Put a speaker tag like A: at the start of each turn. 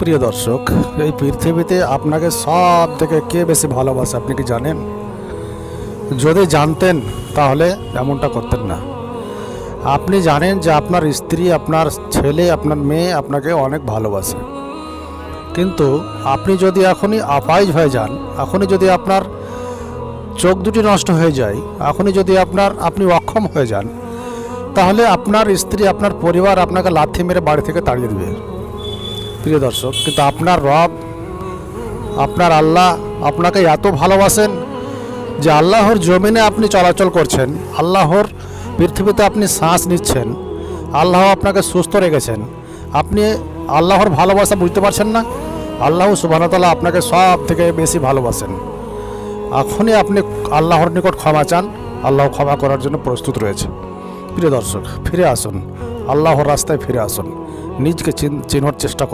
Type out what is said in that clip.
A: প্রিয় দর্শক, এই পৃথিবীতে আপনাকে সব থেকে কে বেশি ভালোবাসে আপনি কি জানেন? যদি জানতেন, তাহলে এমনটা করতেন না। আপনি জানেন যে আপনার স্ত্রী, আপনার ছেলে, আপনার মেয়ে আপনাকে অনেক ভালোবাসে। কিন্তু আপনি যদি এখনই আপাইজ হয়ে যান, এখনই যদি আপনার চোখ দুটি নষ্ট হয়ে যায়, এখনই যদি আপনার আপনি অক্ষম হয়ে যান, তাহলে আপনার স্ত্রী, আপনার পরিবার আপনাকে লাথি মেরে বাড়ি থেকে তাড়িয়ে দেবে। প্রিয় দর্শক, কিন্তু আপনার রব, আপনার আল্লাহ আপনাকে এত ভালোবাসেন যে আল্লাহর জমিনে আপনি চলাচল করছেন, আল্লাহর পৃথিবীতে আপনি শ্বাস নিচ্ছেন, আল্লাহ আপনাকে সুস্থ রেখেছেন। আপনি আল্লাহর ভালোবাসা বুঝতে পারছেন না, আল্লাহ সুবাহতাল্লাহ আপনাকে সব থেকে বেশি ভালোবাসেন। এখনই আপনি আল্লাহর নিকট ক্ষমা চান, আল্লাহ ক্ষমা করার জন্য প্রস্তুত রয়েছে। প্রিয় দর্শক, ফিরে আসুন, আল্লাহর রাস্তায় ফিরে আসুন, নিজকে চিন- চিনবার চেষ্টা করুন।